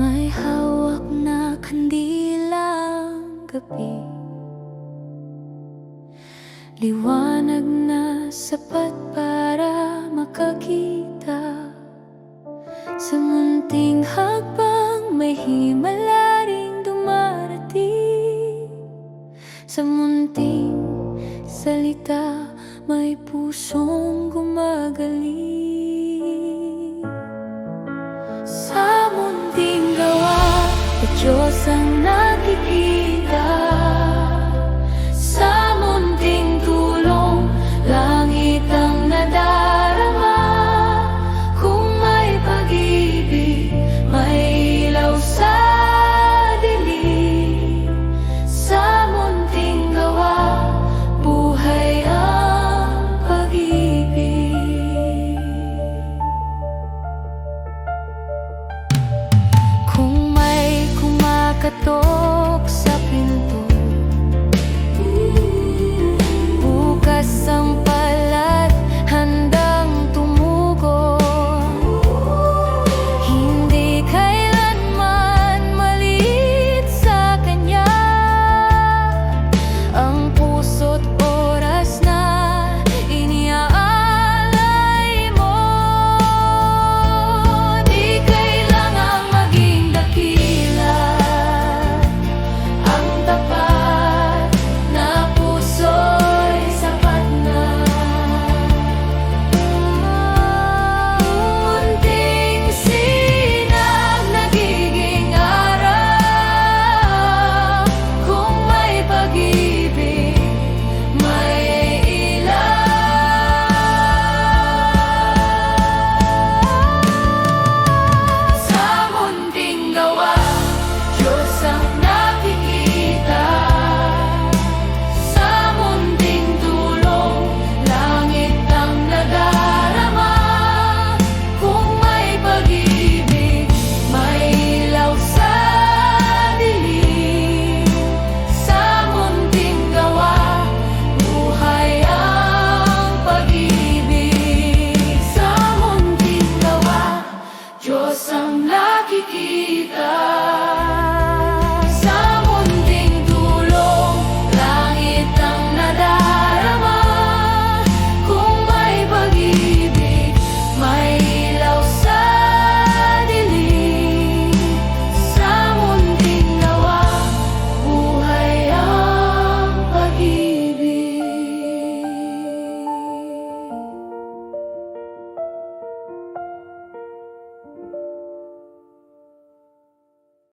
May hawak na kandilang gabi. Liwanag na sapat para makakita. Sa munting hakbang may himala ring dumarating. Sa munting salita may pusong gumagal Diyos ang nakikita. katok sa ang nakikita.